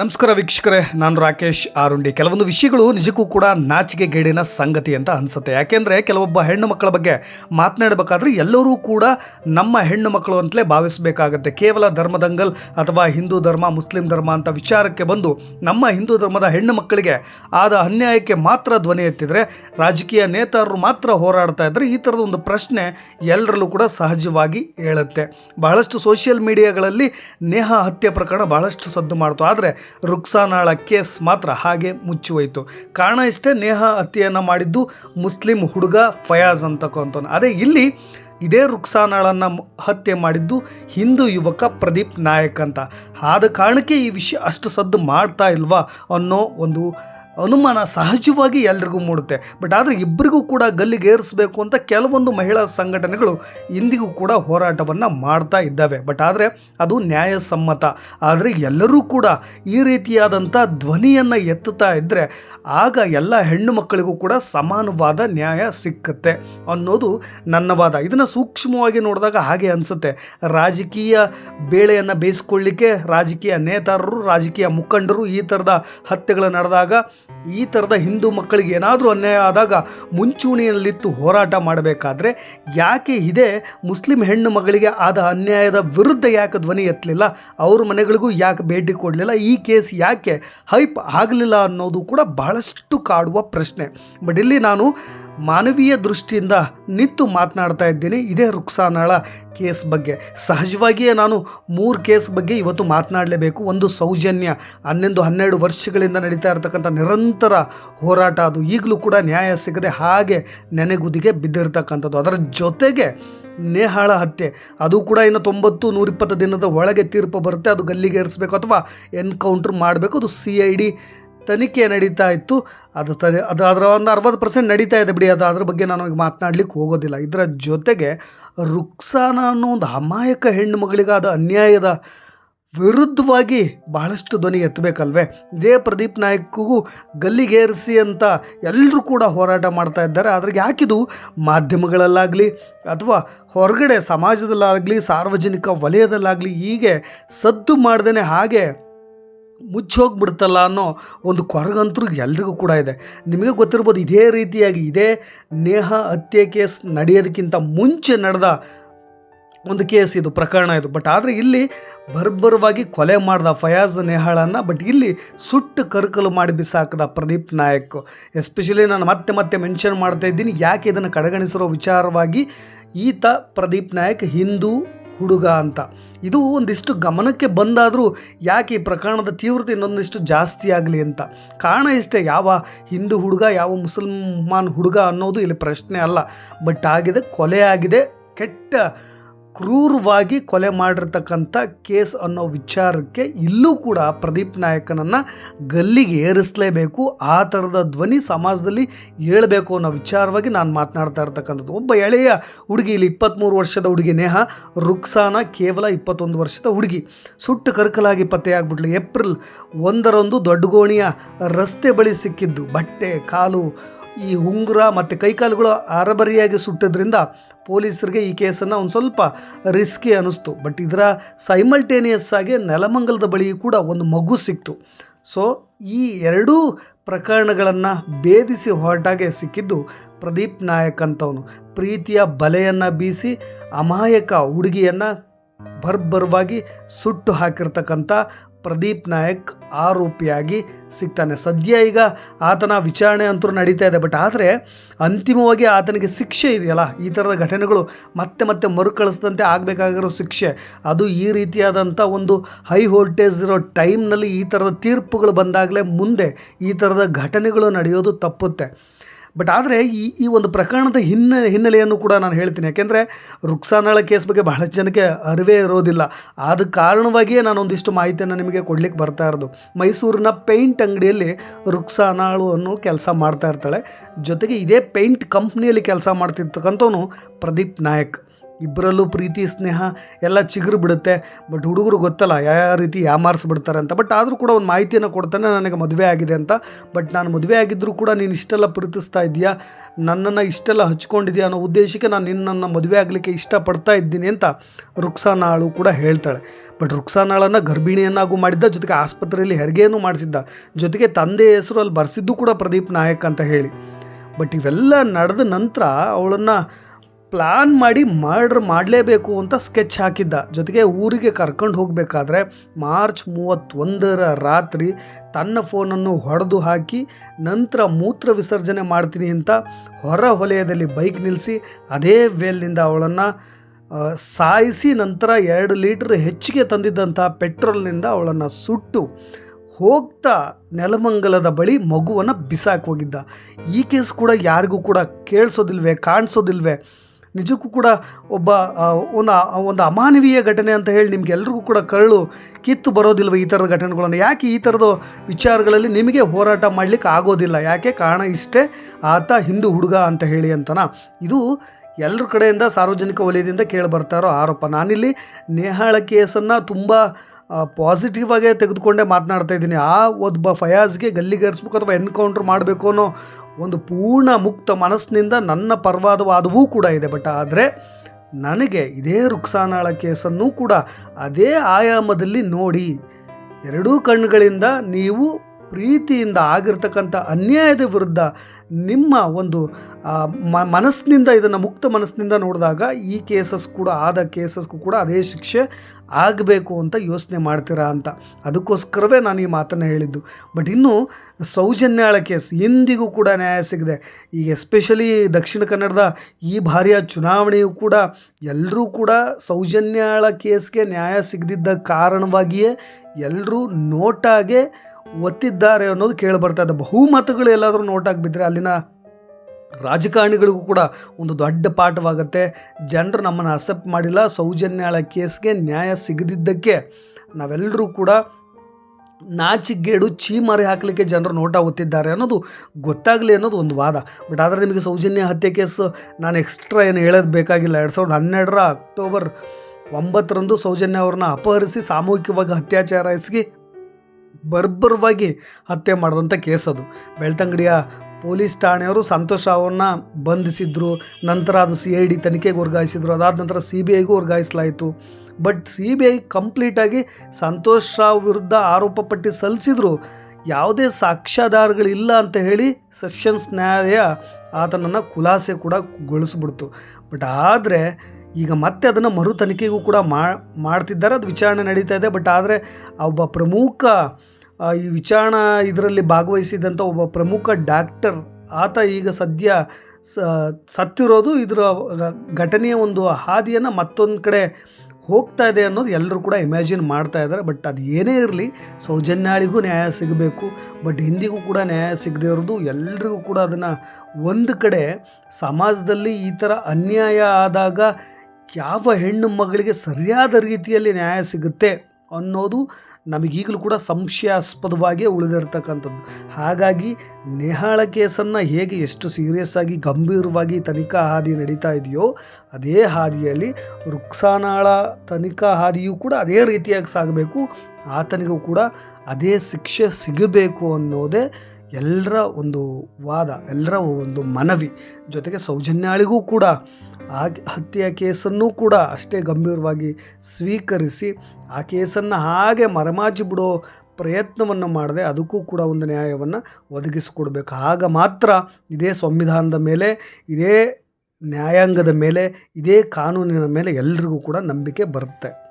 ನಮಸ್ಕಾರ ವೀಕ್ಷಕರೇ, ನಾನು ರಾಕೇಶ್ ಆರುಂಡಿ. ಕೆಲವೊಂದು ವಿಷಯಗಳು ನಿಜಕ್ಕೂ ಕೂಡ ನಾಚಿಕೆ ಗೇಡಿನ ಸಂಗತಿ ಅಂತ ಅನಿಸುತ್ತೆ. ಯಾಕೆಂದರೆ ಕೆಲವೊಬ್ಬ ಹೆಣ್ಣು ಮಕ್ಕಳ ಬಗ್ಗೆ ಮಾತನಾಡಬೇಕಾದ್ರೆ ಎಲ್ಲರೂ ಕೂಡ ನಮ್ಮ ಹೆಣ್ಣು ಮಕ್ಕಳು ಅಂತಲೇ ಭಾವಿಸಬೇಕಾಗತ್ತೆ. ಕೇವಲ ಧರ್ಮದಂಗಲ್ ಅಥವಾ ಹಿಂದೂ ಧರ್ಮ, ಮುಸ್ಲಿಂ ಧರ್ಮ ಅಂತ ವಿಚಾರಕ್ಕೆ ಬಂದು ನಮ್ಮ ಹಿಂದೂ ಧರ್ಮದ ಹೆಣ್ಣು ಮಕ್ಕಳಿಗೆ ಆದ ಅನ್ಯಾಯಕ್ಕೆ ಮಾತ್ರ ಧ್ವನಿ ಎತ್ತಿದರೆ, ರಾಜಕೀಯ ನೇತಾರರು ಮಾತ್ರ ಹೋರಾಡ್ತಾ ಇದ್ದರೆ ಈ ಥರದ ಒಂದು ಪ್ರಶ್ನೆ ಎಲ್ಲರಲ್ಲೂ ಕೂಡ ಸಹಜವಾಗಿ ಹೇಳುತ್ತೆ ಬಹಳಷ್ಟು ಸೋಷಿಯಲ್ ಮೀಡಿಯಾಗಳಲ್ಲಿ ನೇಹ ಹತ್ಯೆ ಪ್ರಕರಣ ಬಹಳಷ್ಟು ಸದ್ದು ಮಾಡ್ತು. ಆದರೆ ರುಕ್ಸಾನಾಳ ಕೇಸ್ ಮಾತ್ರ ಹಾಗೆ ಮುಚ್ಚಿ ಕಾರಣ ಇಷ್ಟೇ, ನೇಹ ಹತ್ಯೆಯನ್ನು ಮಾಡಿದ್ದು ಮುಸ್ಲಿಂ ಹುಡುಗ ಫಯಾಜ್ ಅಂತಕ್ಕಂಥವ್ನು ಅದೇ ಇಲ್ಲಿ ಇದೇ ರುಕ್ಸಾನಾಳನ್ನು ಹತ್ಯೆ ಮಾಡಿದ್ದು ಹಿಂದೂ ಯುವಕ ಪ್ರದೀಪ್ ನಾಯಕ್ ಅಂತ. ಆದ ಕಾರಣಕ್ಕೆ ಈ ವಿಷಯ ಅಷ್ಟು ಸದ್ದು ಮಾಡ್ತಾ ಇಲ್ವಾ ಅನ್ನೋ ಒಂದು ಅನುಮಾನ ಸಹಜವಾಗಿ ಎಲ್ರಿಗೂ ಮೂಡುತ್ತೆ. ಬಟ್ ಆದರೆ ಇಬ್ಬರಿಗೂ ಕೂಡ ಗಲ್ಲಿಗೇರಿಸಬೇಕು ಅಂತ ಕೆಲವೊಂದು ಮಹಿಳಾ ಸಂಘಟನೆಗಳು ಇಂದಿಗೂ ಕೂಡ ಹೋರಾಟವನ್ನು ಮಾಡ್ತಾ ಇದ್ದಾವೆ. ಬಟ್ ಆದರೆ ಅದು ನ್ಯಾಯಸಮ್ಮತ. ಆದರೆ ಎಲ್ಲರೂ ಕೂಡ ಈ ರೀತಿಯಾದಂಥ ಧ್ವನಿಯನ್ನು ಎತ್ತುತ್ತಾ ಇದ್ದರೆ ಆಗ ಎಲ್ಲ ಹೆಣ್ಣು ಮಕ್ಕಳಿಗೂ ಕೂಡ ಸಮಾನವಾದ ನ್ಯಾಯ ಸಿಕ್ಕತ್ತೆ ಅನ್ನೋದು ನನ್ನ ವಾದ. ಇದನ್ನು ಸೂಕ್ಷ್ಮವಾಗಿ ನೋಡಿದಾಗ ಹಾಗೆ ಅನಿಸುತ್ತೆ. ರಾಜಕೀಯ ಬೇಳೆಯನ್ನು ಬೇಯಿಸ್ಕೊಳ್ಳಿಕ್ಕೆ ರಾಜಕೀಯ ನೇತಾರರು, ರಾಜಕೀಯ ಮುಖಂಡರು ಈ ಥರದ ಹತ್ಯೆಗಳು ನಡೆದಾಗ, ಈ ಥರದ ಹಿಂದೂ ಮಕ್ಕಳಿಗೆ ಏನಾದರೂ ಅನ್ಯಾಯ ಆದಾಗ ಮುಂಚೂಣಿಯಲ್ಲಿತ್ತು ಹೋರಾಟ ಮಾಡಬೇಕಾದ್ರೆ ಯಾಕೆ ಇದೇ ಮುಸ್ಲಿಂ ಹೆಣ್ಣು ಮಗಳಿಗೆ ಆದ ಅನ್ಯಾಯದ ವಿರುದ್ಧ ಯಾಕೆ ಧ್ವನಿ ಎತ್ತಲಿಲ್ಲ? ಅವ್ರ ಮನೆಗಳಿಗೂ ಯಾಕೆ ಭೇಟಿ ಕೊಡಲಿಲ್ಲ? ಈ ಕೇಸ್ ಯಾಕೆ ಹೈಪ್ ಆಗಲಿಲ್ಲ ಅನ್ನೋದು ಕೂಡ ಬಹಳಷ್ಟು ಕಾಡುವ ಪ್ರಶ್ನೆ. ಬಟ್ ಇಲ್ಲಿ ನಾನು ಮಾನವೀಯ ದೃಷ್ಟಿಯಿಂದ ನಿಂತು ಮಾತನಾಡ್ತಾ ಇದ್ದೀನಿ ಇದೇ ರುಕ್ಸಾನಾಳ ಕೇಸ್ ಬಗ್ಗೆ. ಸಹಜವಾಗಿಯೇ ನಾನು ಮೂರು ಕೇಸ್ ಬಗ್ಗೆ ಇವತ್ತು ಮಾತನಾಡಲೇಬೇಕು. ಒಂದು ಸೌಜನ್ಯ, ಹನ್ನೊಂದು ಹನ್ನೆರಡು ವರ್ಷಗಳಿಂದ ನಡೀತಾ ಇರತಕ್ಕಂಥ ನಿರಂತರ ಹೋರಾಟ, ಅದು ಈಗಲೂ ಕೂಡ ನ್ಯಾಯ ಸಿಗದೆ ಹಾಗೆ ನೆನೆಗುದಿಗೆ ಬಿದ್ದಿರ್ತಕ್ಕಂಥದ್ದು. ಅದರ ಜೊತೆಗೆ ನೇಹಾಳ ಹತ್ಯೆ, ಅದು ಕೂಡ ಇನ್ನು ತೊಂಬತ್ತು, ನೂರಿಪ್ಪತ್ತು ದಿನದ ಒಳಗೆ ತೀರ್ಪು ಬರುತ್ತೆ, ಅದು ಗಲ್ಲಿಗೆ ಏರಿಸಬೇಕು ಅಥವಾ ಎನ್ಕೌಂಟ್ರ್ ಮಾಡಬೇಕು, ಅದು ಸಿ ಐ ಡಿ ತನಿಖೆ ನಡೀತಾ ಇತ್ತು. ಅದು ತ ಅದು ಅದರ ಒಂದು ಅರವತ್ತು ಪರ್ಸೆಂಟ್ ನಡೀತಾ ಇದೆ ಬಿಡಿ. ಅದು ಅದ್ರ ಬಗ್ಗೆ ನಾನು ಈಗ ಮಾತನಾಡ್ಲಿಕ್ಕೆ ಹೋಗೋದಿಲ್ಲ. ಇದರ ಜೊತೆಗೆ ರುಕ್ಸಾನ ಅನ್ನೋ ಒಂದು ಅಮಾಯಕ ಹೆಣ್ಣು ಮಗಳಿಗಾದ ಅನ್ಯಾಯದ ವಿರುದ್ಧವಾಗಿ ಬಹಳಷ್ಟು ಧ್ವನಿ ಎತ್ತಬೇಕಲ್ವೇ? ಇದೇ ಪ್ರದೀಪ್ ನಾಯಕ್ಗೂ ಗಲ್ಲಿಗೇರಿಸಿ ಅಂತ ಎಲ್ಲರೂ ಕೂಡ ಹೋರಾಟ ಮಾಡ್ತಾ ಇದ್ದಾರೆ. ಆದರೆ ಯಾಕಿದು? ಮಾಧ್ಯಮಗಳಲ್ಲಾಗಲಿ ಅಥವಾ ಹೊರಗಡೆ ಸಮಾಜದಲ್ಲಾಗಲಿ, ಸಾರ್ವಜನಿಕ ವಲಯದಲ್ಲಾಗಲಿ ಹೀಗೆ ಸದ್ದು ಮಾಡ್ದೇ ಹಾಗೆ ಮುಚ್ಚೋಗ್ಬಿಡ್ತಲ್ಲ ಅನ್ನೋ ಒಂದು ಕೊರಗಂತರು ಎಲ್ರಿಗೂ ಕೂಡ ಇದೆ. ನಿಮಗೆ ಗೊತ್ತಿರ್ಬೋದು ಇದೇ ರೀತಿಯಾಗಿ ಇದೇ ನೇಹ ಹತ್ಯೆ ಕೇಸ್ ನಡೆಯೋದಕ್ಕಿಂತ ಮುಂಚೆ ನಡೆದ ಒಂದು ಕೇಸ್ ಇದು, ಪ್ರಕರಣ ಇದು. ಬಟ್ ಆದರೆ ಇಲ್ಲಿ ಬರ್ಬರವಾಗಿ ಕೊಲೆ ಮಾಡ್ದ ಫಯಾಜ್ ನೇಹಾಳನ್ನು ಬಟ್ ಇಲ್ಲಿ ಸುಟ್ಟು ಕರ್ಕಲು ಮಾಡಿ ಬಿಸಾಕದ ಪ್ರದೀಪ್ ನಾಯಕ್. ಎಸ್ಪೆಷಲಿ ನಾನು ಮತ್ತೆ ಮತ್ತೆ ಮೆನ್ಷನ್ ಮಾಡ್ತಾ ಇದ್ದೀನಿ, ಯಾಕೆ ಇದನ್ನು ಕಡೆಗಣಿಸಿರೋ ವಿಚಾರವಾಗಿ ಈತ ಪ್ರದೀಪ್ ನಾಯಕ್ ಹಿಂದೂ ಹುಡುಗ ಅಂತ. ಇದು ಒಂದಿಷ್ಟು ಗಮನಕ್ಕೆ ಬಂದಾದರೂ ಯಾಕೆ ಈ ಪ್ರಕರಣದ ತೀವ್ರತೆ ಇನ್ನೊಂದಿಷ್ಟು ಜಾಸ್ತಿ ಆಗಲಿ ಅಂತ. ಕಾರಣ ಇಷ್ಟೇ, ಯಾವ ಹಿಂದೂ ಹುಡುಗ, ಯಾವ ಮುಸಲ್ಮಾನ್ ಹುಡುಗ ಅನ್ನೋದು ಇಲ್ಲಿ ಪ್ರಶ್ನೆ ಅಲ್ಲ. ಬಟ್ ಆಗಿದೆ, ಕೊಲೆ ಆಗಿದೆ, ಕೆಟ್ಟ ಕ್ರೂರವಾಗಿ ಕೊಲೆ ಮಾಡಿರ್ತಕ್ಕಂಥ ಕೇಸ್ ಅನ್ನೋ ವಿಚಾರಕ್ಕೆ ಇಲ್ಲೂ ಕೂಡ ಪ್ರದೀಪ್ ನಾಯಕನನ್ನು ಗಲ್ಲಿಗೆ ಏರಿಸಲೇಬೇಕು, ಆ ಥರದ ಧ್ವನಿ ಸಮಾಜದಲ್ಲಿ ಹೇಳಬೇಕು ಅನ್ನೋ ವಿಚಾರವಾಗಿ ನಾನು ಮಾತನಾಡ್ತಾ ಇರ್ತಕ್ಕಂಥದ್ದು. ಒಬ್ಬ ಎಳೆಯ ಹುಡುಗಿ, ಇಲ್ಲಿ ಇಪ್ಪತ್ತ್ಮೂರು ವರ್ಷದ ಹುಡುಗಿ ನೇಹ, ರುಕ್ಸಾನ ಕೇವಲ ಇಪ್ಪತ್ತೊಂದು ವರ್ಷದ ಹುಡುಗಿ. ಸುಟ್ಟು ಕರ್ಕಲಾಗಿ ಪತ್ತೆಯಾಗ್ಬಿಟ್ಲು. ಏಪ್ರಿಲ್ ಒಂದರಂದು ದೊಡ್ಡಗೋಣಿಯ ರಸ್ತೆ ಬಳಿ ಸಿಕ್ಕಿದ್ದು ಬಟ್ಟೆ, ಕಾಲು ಈ ಉಂಗುರ ಮತ್ತು ಕೈಕಾಲುಗಳು ಅರಬರಿಯಾಗಿ ಸುಟ್ಟಿದ್ರಿಂದ ಪೊಲೀಸರಿಗೆ ಈ ಕೇಸನ್ನು ಒಂದು ಸ್ವಲ್ಪ ರಿಸ್ಕಿ ಅನ್ನಿಸ್ತು. ಬಟ್ ಇದರ ಸೈಮಲ್ಟೇನಿಯಸ್ ಆಗಿ ನೆಲಮಂಗಲದ ಬಳಿ ಕೂಡ ಒಂದು ಮಗು ಸಿಕ್ತು. ಸೊ ಈ ಎರಡೂ ಪ್ರಕರಣಗಳನ್ನು ಭೇದಿಸಿ ಹೊರಟಾಗೆ ಸಿಕ್ಕಿದ್ದು ಪ್ರದೀಪ್ ನಾಯಕ್ ಅಂತವನು. ಪ್ರೀತಿಯ ಬಲೆಯನ್ನು ಬೀಸಿ ಅಮಾಯಕ ಹುಡುಗಿಯನ್ನು ಬರ್ಬರ್ವಾಗಿ ಸುಟ್ಟು ಹಾಕಿರ್ತಕ್ಕಂಥ ಪ್ರದೀಪ್ ನಾಯಕ್ ಆರೋಪಿಯಾಗಿ ಸಿಗ್ತಾನೆ. ಸದ್ಯ ಈಗ ಆತನ ವಿಚಾರಣೆ ಅಂತೂ ನಡೀತಾ ಇದೆ. ಬಟ್ ಆದರೆ ಅಂತಿಮವಾಗಿ ಆತನಿಗೆ ಶಿಕ್ಷೆ ಇದೆಯಲ್ಲ? ಈ ಥರದ ಘಟನೆಗಳು ಮತ್ತೆ ಮತ್ತೆ ಮರುಕಳಿಸಿದಂತೆ ಆಗಬೇಕಾಗಿರೋ ಶಿಕ್ಷೆ. ಅದು ಈ ರೀತಿಯಾದಂಥ ಒಂದು ಹೈ ವೋಲ್ಟೇಜ್ ಇರೋ ಟೈಮ್ನಲ್ಲಿ ಈ ಥರದ ತೀರ್ಪುಗಳು ಬಂದಾಗಲೇ ಮುಂದೆ ಈ ಥರದ ಘಟನೆಗಳು ನಡೆಯೋದು ತಪ್ಪುತ್ತೆ. ಬಟ್ ಆದರೆ ಈ ಈ ಒಂದು ಪ್ರಕರಣದ ಹಿನ್ನೆ, ಹಿನ್ನೆಲೆಯನ್ನು ಕೂಡ ನಾನು ಹೇಳ್ತೀನಿ. ಯಾಕೆಂದರೆ ರುಕ್ಸಾನಾಳ ಕೇಸ್ ಬಗ್ಗೆ ಬಹಳಷ್ಟು ಜನಕ್ಕೆ ಅರಿವೇ ಇರೋದಿಲ್ಲ. ಆದ ಕಾರಣವಾಗಿಯೇ ನಾನು ಒಂದಿಷ್ಟು ಮಾಹಿತಿಯನ್ನು ನಿಮಗೆ ಕೊಡಲಿಕ್ಕೆ ಬರ್ತಾ ಇರೋದು. ಮೈಸೂರಿನ ಪೇಂಟ್ ಅಂಗಡಿಯಲ್ಲಿ ರುಕ್ಸಾನಾಳು ಅನ್ನೋ ಕೆಲಸ ಮಾಡ್ತಾ ಇರ್ತಾಳೆ. ಜೊತೆಗೆ ಇದೇ ಪೇಂಟ್ ಕಂಪ್ನಿಯಲ್ಲಿ ಕೆಲಸ ಮಾಡ್ತಿರ್ತಕ್ಕಂಥವನು ಪ್ರದೀಪ್ ನಾಯಕ್. ಇಬ್ಬರಲ್ಲೂ ಪ್ರೀತಿ, ಸ್ನೇಹ ಎಲ್ಲ ಚಿಗುರು ಬಿಡುತ್ತೆ. ಬಟ್ ಹುಡುಗರು ಗೊತ್ತಲ್ಲ ಯಾವ ರೀತಿ ಯಾಮಾರಿಸ್ಬಿಡ್ತಾರೆ ಅಂತ. ಬಟ್ ಆದರೂ ಕೂಡ ಒಂದು ಮಾಹಿತಿಯನ್ನು ಕೊಡ್ತಾನೆ ನನಗೆ ಮದುವೆ ಆಗಿದೆ ಅಂತ. ಬಟ್ ನಾನು ಮದುವೆ ಆಗಿದ್ದರೂ ಕೂಡ ನೀನು ಇಷ್ಟೆಲ್ಲ ಪ್ರೀತಿಸ್ತಾ ಇದೆಯಾ ನನ್ನನ್ನು ಇಷ್ಟೆಲ್ಲ ಹಚ್ಕೊಂಡಿದ್ಯಾ ಅನ್ನೋ ಉದ್ದೇಶಕ್ಕೆ ನಾನು ನಿನ್ನನ್ನು ಮದುವೆ ಆಗಲಿಕ್ಕೆ ಇಷ್ಟಪಡ್ತಾ ಇದ್ದೀನಿ ಅಂತ ರುಕ್ಸಾನಾಳು ಕೂಡ ಹೇಳ್ತಾಳೆ. ಬಟ್ ರುಕ್ಸಾನಾಳನ್ನು ಗರ್ಭಿಣಿಯನ್ನಾಗೂ ಮಾಡಿದ್ದ, ಜೊತೆಗೆ ಆಸ್ಪತ್ರೆಯಲ್ಲಿ ಹೆರಿಗೆಯನ್ನು ಮಾಡಿಸಿದ್ದ, ಜೊತೆಗೆ ತಂದೆ ಹೆಸರು ಅಲ್ಲಿ ಬರೆಸಿದ್ದು ಕೂಡ ಪ್ರದೀಪ್ ನಾಯಕ್ ಅಂತ ಹೇಳಿ. ಬಟ್ ಇವೆಲ್ಲ ನಡೆದ ನಂತರ ಅವಳನ್ನು ಪ್ಲ್ಯಾನ್ ಮಾಡಿ ಮರ್ಡ್ರ್ ಮಾಡಲೇಬೇಕು ಅಂತ ಸ್ಕೆಚ್ ಹಾಕಿದ್ದ. ಜೊತೆಗೆ ಊರಿಗೆ ಕರ್ಕೊಂಡು ಹೋಗಬೇಕಾದ್ರೆ ಮಾರ್ಚ್ ಮೂವತ್ತೊಂದರ ರಾತ್ರಿ ತನ್ನ ಫೋನನ್ನು ಹೊಡೆದು ಹಾಕಿ, ನಂತರ ಮೂತ್ರ ವಿಸರ್ಜನೆ ಮಾಡ್ತೀನಿ ಅಂತ ಹೊರ ವಲಯದಲ್ಲಿ ಬೈಕ್ ನಿಲ್ಲಿಸಿ ಅದೇ ವೇಲ್ನಿಂದ ಅವಳನ್ನು ಸಾಯಿಸಿ ನಂತರ ಎರಡು ಲೀಟ್ರ್ ಹೆಚ್ಚಿಗೆ ತಂದಿದ್ದಂಥ ಪೆಟ್ರೋಲ್ನಿಂದ ಅವಳನ್ನು ಸುಟ್ಟು ಹೋಗ್ತಾ ನೆಲಮಂಗಲದ ಬಳಿ ಮಗುವನ್ನು ಬಿಸಾಕೋಗಿದ್ದ ಈ ಕೇಸ್ ಕೂಡ ಯಾರಿಗೂ ಕೂಡ ಕೇಳಿಸೋದಿಲ್ವೇ, ಕಾಣಿಸೋದಿಲ್ವೇ? ನಿಜಕ್ಕೂ ಕೂಡ ಒಬ್ಬ ಒಂದು ಅಮಾನವೀಯ ಘಟನೆ ಅಂತ ಹೇಳಿ ನಿಮಗೆಲ್ರಿಗೂ ಕೂಡ ಕರಳು, ಕಿತ್ತು ಬರೋದಿಲ್ವ ಈ ಥರದ ಘಟನೆಗಳನ್ನು. ಯಾಕೆ ಈ ಥರದ ವಿಚಾರಗಳಲ್ಲಿ ನಿಮಗೆ ಹೋರಾಟ ಮಾಡಲಿಕ್ಕೆ ಆಗೋದಿಲ್ಲ? ಯಾಕೆ? ಕಾರಣ ಇಷ್ಟೇ, ಆತ ಹಿಂದೂ ಹುಡುಗ ಅಂತ ಹೇಳಿ ಅಂತನ? ಇದು ಎಲ್ಲರ ಕಡೆಯಿಂದ ಸಾರ್ವಜನಿಕ ವಲಯದಿಂದ ಕೇಳಿ ಬರ್ತಾ ಇರೋ ಆರೋಪ. ನಾನಿಲ್ಲಿ ನೇಹಾಳ ಕೇಸನ್ನು ತುಂಬ ಪಾಸಿಟಿವ್ ಆಗೇ ತೆಗೆದುಕೊಂಡೇ ಮಾತನಾಡ್ತಾ ಇದ್ದೀನಿ. ಆ ಒಬ್ಬ ಫಯಾಜ್ಗೆ ಗಲ್ಲಿಗೇರಿಸ್ಬೇಕು ಅಥವಾ ಎನ್ಕೌಂಟ್ರ್ ಮಾಡಬೇಕು ಅನ್ನೋ ಒಂದು ಪೂರ್ಣ ಮುಕ್ತ ಮನಸ್ಸಿನಿಂದ ನನ್ನ ಪರ್ವಾದವಾದವೂ ಕೂಡ ಇದೆ. ಬಟ್ ಆದರೆ ನನಗೆ ಇದೇ ರುಕ್ಸಾನಾಳ ಕೇಸನ್ನು ಕೂಡ ಅದೇ ಆಯಾಮದಲ್ಲಿ ನೋಡಿ, ಎರಡೂ ಕಣ್ಣುಗಳಿಂದ ನೀವು ಪ್ರೀತಿಯಿಂದ ಆಗಿರ್ತಕ್ಕಂಥ ಅನ್ಯಾಯದ ವಿರುದ್ಧ ನಿಮ್ಮ ಒಂದು ಮನಸ್ಸಿನಿಂದ ಇದನ್ನು ಮುಕ್ತ ಮನಸ್ಸಿನಿಂದ ನೋಡಿದಾಗ ಈ ಕೇಸಸ್ ಕೂಡ, ಆದ ಕೇಸಸ್ಗೂ ಕೂಡ ಅದೇ ಶಿಕ್ಷೆ ಆಗಬೇಕು ಅಂತ ಯೋಚನೆ ಮಾಡ್ತೀರಾ ಅಂತ. ಅದಕ್ಕೋಸ್ಕರವೇ ನಾನು ಈ ಮಾತನ್ನು ಹೇಳಿದ್ದು. ಬಟ್ ಇನ್ನು ಸೌಜನ್ಯಾಳ ಕೇಸ್ ಇಂದಿಗೂ ಕೂಡ ನ್ಯಾಯ ಸಿಗದೆ, ಈಗ ಎಸ್ಪೆಷಲಿ ದಕ್ಷಿಣ ಕನ್ನಡದ ಈ ಬಾರಿಯ ಚುನಾವಣೆಯು ಕೂಡ ಎಲ್ಲರೂ ಕೂಡ ಸೌಜನ್ಯಾಳ ಕೇಸ್ಗೆ ನ್ಯಾಯ ಸಿಗದಿದ್ದ ಕಾರಣವಾಗಿಯೇ ಎಲ್ಲರೂ ನೋಟಾಗೆ ಒತ್ತಿದ್ದಾರೆ ಅನ್ನೋದು ಕೇಳಿ ಬರ್ತಾ ಇದೆ. ಬಹುಮತಗಳು ಎಲ್ಲಾದರೂ ನೋಟಾಗಿ ಬಿದ್ದರೆ ಅಲ್ಲಿನ ರಾಜಕಾರಣಿಗಳಿಗೂ ಕೂಡ ಒಂದು ದೊಡ್ಡ ಪಾಠವಾಗುತ್ತೆ. ಜನರು ನಮ್ಮನ್ನು ಅಕ್ಸೆಪ್ಟ್ ಮಾಡಿಲ್ಲ. ಸೌಜನ್ಯಾಳ ಕೇಸ್ಗೆ ನ್ಯಾಯ ಸಿಗದಿದ್ದಕ್ಕೆ ನಾವೆಲ್ಲರೂ ಕೂಡ ನಾಚಿಗೇಡು ಚೀಮಾರಿ ಹಾಕಲಿಕ್ಕೆ ಜನರು ನೋಟ ಒತ್ತಿದ್ದಾರೆ ಅನ್ನೋದು ಗೊತ್ತಾಗಲಿ ಅನ್ನೋದು ಒಂದು ವಾದ. ಬಟ್ ಆದರೆ ನಿಮಗೆ ಸೌಜನ್ಯ ಹತ್ಯೆ ಕೇಸ್ ನಾನು ಎಕ್ಸ್ಟ್ರಾ ಏನು ಹೇಳೋದು ಬೇಕಾಗಿಲ್ಲ. ಎರಡು ಸಾವಿರದ ಹನ್ನೆರಡರ ಅಕ್ಟೋಬರ್ ಒಂಬತ್ತರಂದು ಸೌಜನ್ಯ ಅವ್ರನ್ನ ಅಪಹರಿಸಿ ಸಾಮೂಹಿಕವಾಗಿ ಅತ್ಯಾಚಾರ ಎಸಗಿ ಬರ್ಬರವಾಗಿ ಹತ್ಯೆ ಮಾಡಿದಂಥ ಕೇಸ್ ಅದು. ಬೆಳ್ತಂಗಡಿಯ ಪೊಲೀಸ್ ಠಾಣೆಯವರು ಸಂತೋಷ್ ರಾವನ್ನು ಬಂಧಿಸಿದ್ರು, ನಂತರ ಅದು ಸಿ ಐ ಡಿ ತನಿಖೆಗೆ ವರ್ಗಾಯಿಸಿದ್ರು, ಅದಾದ ನಂತರ ಸಿ ಬಿ ಐಗೂ ವರ್ಗಾಯಿಸಲಾಯಿತು. ಬಟ್ ಸಿ ಬಿ ಐ ಕಂಪ್ಲೀಟಾಗಿ ಸಂತೋಷ್ ರಾವ್ ವಿರುದ್ಧ ಆರೋಪ ಪಟ್ಟಿ ಸಲ್ಲಿಸಿದ್ರು. ಯಾವುದೇ ಸಾಕ್ಷ್ಯಾಧಾರಗಳಿಲ್ಲ ಅಂತ ಹೇಳಿ ಸೆಷನ್ಸ್ ನ್ಯಾಯಾಲಯ ಆತನನ್ನು ಖುಲಾಸೆ ಕೂಡ ಗೊಳಿಸ್ಬಿಡ್ತು. ಬಟ್ ಆದರೆ ಈಗ ಮತ್ತೆ ಅದನ್ನು ಮರು ತನಿಖೆಗೂ ಕೂಡ ಮಾಡ್ತಿದ್ದಾರೆ, ಅದು ವಿಚಾರಣೆ ನಡೀತಾ ಇದೆ. ಬಟ್ ಆದರೆ ಒಬ್ಬ ಪ್ರಮುಖ ಈ ವಿಚಾರಣಾ ಇದರಲ್ಲಿ ಭಾಗವಹಿಸಿದಂಥ ಒಬ್ಬ ಪ್ರಮುಖ ಡಾಕ್ಟರ್, ಆತ ಈಗ ಸದ್ಯ ಸತ್ತಿರೋದು ಇದರ ಘಟನೆಯ ಒಂದು ಹಾದಿಯನ್ನು ಮತ್ತೊಂದು ಕಡೆ ಹೋಗ್ತಾ ಇದೆ ಅನ್ನೋದು ಎಲ್ಲರೂ ಕೂಡ ಇಮ್ಯಾಜಿನ್ ಮಾಡ್ತಾ ಇದ್ದಾರೆ. ಬಟ್ ಅದು ಏನೇ ಇರಲಿ, ಸೌಜನ್ಯಾಳಿಗೂ ನ್ಯಾಯ ಸಿಗಬೇಕು. ಬಟ್ ಹಿಂದಿಗೂ ಕೂಡ ನ್ಯಾಯ ಸಿಗದೇ ಇರೋದು, ಎಲ್ರಿಗೂ ಕೂಡ ಅದನ್ನು ಒಂದು ಕಡೆ ಸಮಾಜದಲ್ಲಿ ಈ ಥರ ಅನ್ಯಾಯ ಆದಾಗ ಯಾವ ಹೆಣ್ಣು ಮಗಳಿಗೆ ಸರಿಯಾದ ರೀತಿಯಲ್ಲಿ ನ್ಯಾಯ ಸಿಗುತ್ತೆ? ಅನ್ನೋದು ನಮಗೀಗಲೂ ಕೂಡ ಸಂಶಯಾಸ್ಪದವಾಗಿಯೇ ಉಳಿದಿರ್ತಕ್ಕಂಥದ್ದು. ಹಾಗಾಗಿ ನೇಹಾಳ ಕೇಸನ್ನು ಹೇಗೆ ಎಷ್ಟು ಸೀರಿಯಸ್ ಆಗಿ ಗಂಭೀರವಾಗಿ ತನಿಖಾ ಹಾದಿ ನಡೀತಾ ಇದೆಯೋ ಅದೇ ಹಾದಿಯಲ್ಲಿ ರುಕ್ಸಾನಾಳ ತನಿಖಾ ಹಾದಿಯೂ ಕೂಡ ಅದೇ ರೀತಿಯಾಗಿ ಸಾಗಬೇಕು. ಆತನಿಗೂ ಕೂಡ ಅದೇ ಶಿಕ್ಷೆ ಸಿಗಬೇಕು ಅನ್ನೋದೇ ಎಲ್ಲರ ಒಂದು ವಾದ, ಎಲ್ಲರ ಒಂದು ಮನವಿ ಜೊತೆಗೆ ಸೌಜನ್ಯಾಳಿಗೂ ಕೂಡ ಆ ಹತ್ಯೆಯ ಕೇಸನ್ನು ಕೂಡ ಅಷ್ಟೇ ಗಂಭೀರವಾಗಿ ಸ್ವೀಕರಿಸಿ, ಆ ಕೇಸನ್ನು ಹಾಗೆ ಮರೆಮಾಚಿ ಬಿಡೋ ಪ್ರಯತ್ನವನ್ನು ಮಾಡದೆ ಅದಕ್ಕೂ ಕೂಡ ಒಂದು ನ್ಯಾಯವನ್ನು ಒದಗಿಸಿಕೊಡ್ಬೇಕು. ಆಗ ಮಾತ್ರ ಇದೇ ಸಂವಿಧಾನದ ಮೇಲೆ, ಇದೇ ನ್ಯಾಯಾಂಗದ ಮೇಲೆ, ಇದೇ ಕಾನೂನಿನ ಮೇಲೆ ಎಲ್ರಿಗೂ ಕೂಡ ನಂಬಿಕೆ ಬರುತ್ತೆ.